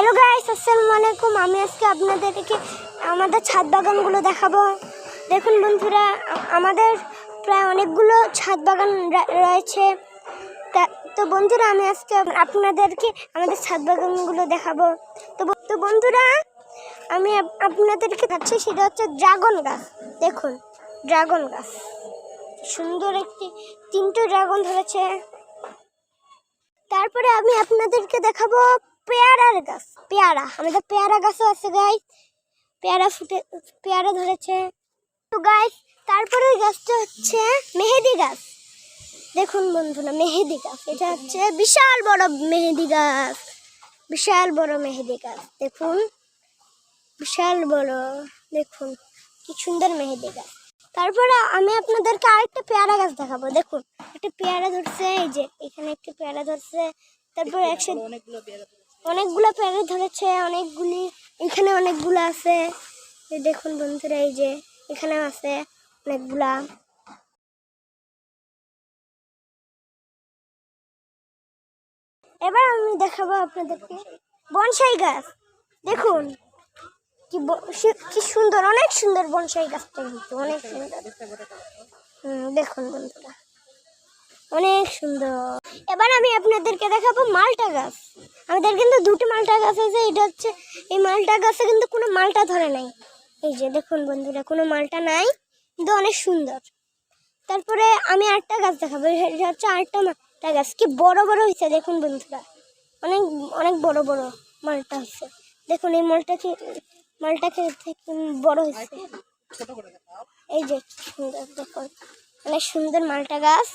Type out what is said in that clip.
Hello guys আসসালামু আলাইকুম আমি আজকে আপনাদেরকে আমাদের ছাদ বাগানগুলো দেখাবো। দেখুন বন্ধুরা, আমাদের প্রায় অনেকগুলো ছাদ বাগান রয়েছে। তা- বন্ধুরা, আমি আজকে আপনাদেরকে আমাদের ছাদ বাগানগুলো দেখাবো। তো তো বন্ধুরা, আমি আপ- আপনাদেরকে দেখাচ্ছি, সেটা হচ্ছে ড্রাগন গাছ। দেখুন, ড্রাগন গাছ। সুন্দর একটি, তিনটে ড্রাগন ধরেছে। তারপরে আমি আপনাদেরকে দেখাবো পেয়ারার গাছ, পেয়ারা। আমাদের পেয়ারা গাছও আছে গাই পেয়ারা ফুটে, পেয়ারা ধরেছে। তো গাছ তারপরে গাছটা হচ্ছে মেহেদি গাছ। দেখুন বন্ধুরা, মেহেদি গাছ। এটা হচ্ছে বিশাল বড় মেহেদি গাছ। বিশাল বড় মেহেদি গাছ। দেখুন। বিশাল বড়। দেখুন। কি সুন্দর মেহেদি গাছ। তারপরে আমি আপনাদেরকে আরেকটা পেয়ারা গাছ দেখাবো। দেখুন, একটা পেয়ারা ধরছে, এই যে, এখানে একটা পেয়ারা ধরছে। তারপর একসাথে অনেকগুলো পেয়ারা ধরেছে অনেকগুলি এখানে অনেকগুলো আছে। দেখুন বন্ধুরা এই যে এখানে আছে অনেকগুলা। এবার আমি দেখাবো আপনাদেরকে বনসাই গাছ। দেখুন কি কি সুন্দর অনেক সুন্দর বনসাই গাছটা কিন্তু অনেক সুন্দর। হুম, দেখুন বন্ধুরা। অনেক সুন্দর। এবার আমি আপনাদেরকে দেখাবো মালটা গাছ। আমাদের কিন্তু দুটো মালটা গাছ আছে এটা হচ্ছে এই মালটা গাছে কিন্তু কোনো মালটা ধরে নাই। এই যে দেখুন বন্ধুরা কোনো মালটা নাই কিন্তু অনেক সুন্দর। তারপরে আমি আরেকটা গাছ দেখাবো এটা হচ্ছে আরেকটা মালটা গাছ। কি বড় বড় হয়েছে দেখুন বন্ধুরা। অনেক অনেক বড় বড় মালটা হয়েছে। দেখুন এই মালটা কি মালটা খেতে বড় হয়েছে। এই যে সুন্দর দেখুন। অনেক সুন্দর মালটা গাছ।